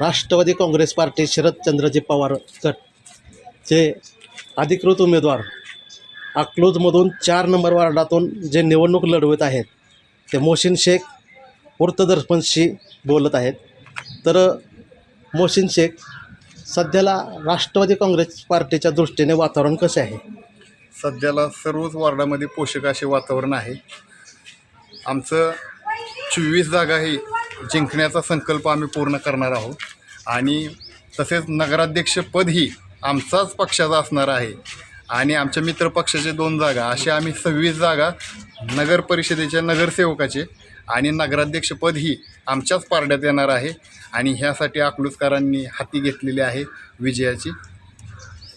Rashtrawadi Congress party Sharadchandraji Pawar गटचे अधिकृत उमेदवार. अकलूजमधून चार नंबर वार्डातून जे निवडणूक लढवत आहेत ते मोहसिन शेख वृत्तदर्पणशी बोलत आहेत. तर मोहसिन शेख सध्याला राष्ट्रवादी काँग्रेस पार्टीच्या दृष्टीने वातावरण कसं आहे? सध्याला सर्वच वार्डामध्ये पोषक असे वातावरण आहे. आमचं चोवीस जागा ही जिंकण्याचा संकल्प आम्ही पूर्ण करणार आहोत. आणि तसेच नगराध्यक्षपदही आमचाच पक्षाचा असणार आहे. आणि आमच्या मित्रपक्षाचे दोन जागा असे आम्ही सव्वीस जागा नगर परिषदेच्या नगरसेवकाचे आणि नगराध्यक्षपदही आमच्याच पारड्यात येणार आहे. आणि ह्यासाठी अकलूजकरांनी हाती घेतलेली आहे विजयाची.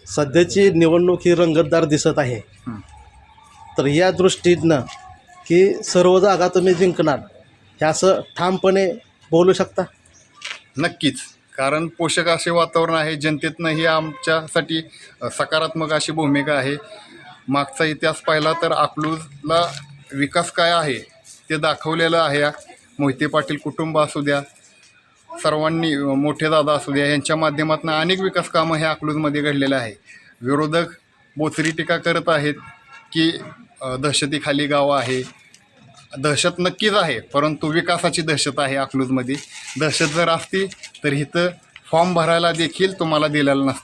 सध्याची निवडणूक ही रंगतदार दिसत आहे. हं. तर या दृष्टीनं की सर्व जागा तुम्ही जिंकणार. हे असं ठामपणे बोलू शकता? नक्कीच. कारण पोषक असे वातावरण आहे जनतेतनंही आमच्यासाठी सकारात्मक अशी भूमिका आहे. मागचा इतिहास पाहिला तर अकलूजला विकास काय आहे ते दाखवलेलं आहे. मोहिते पाटील कुटुंब असू द्या सर्वांनी मोठे दादा असू द्या यांच्या माध्यमातून अनेक विकास कामं हे अकलूजमध्ये घडलेलं आहे. विरोधक बोचरी टीका करत आहेत की दहशतीखाली गाव आहे दहशत नक्कीच आहे परंतु विकासाची दहशत आहे अकलूजमध्ये. दहशत जर असती तर इथं फॉर्म भरायला देखील तुम्हाला दिलेला नसतं.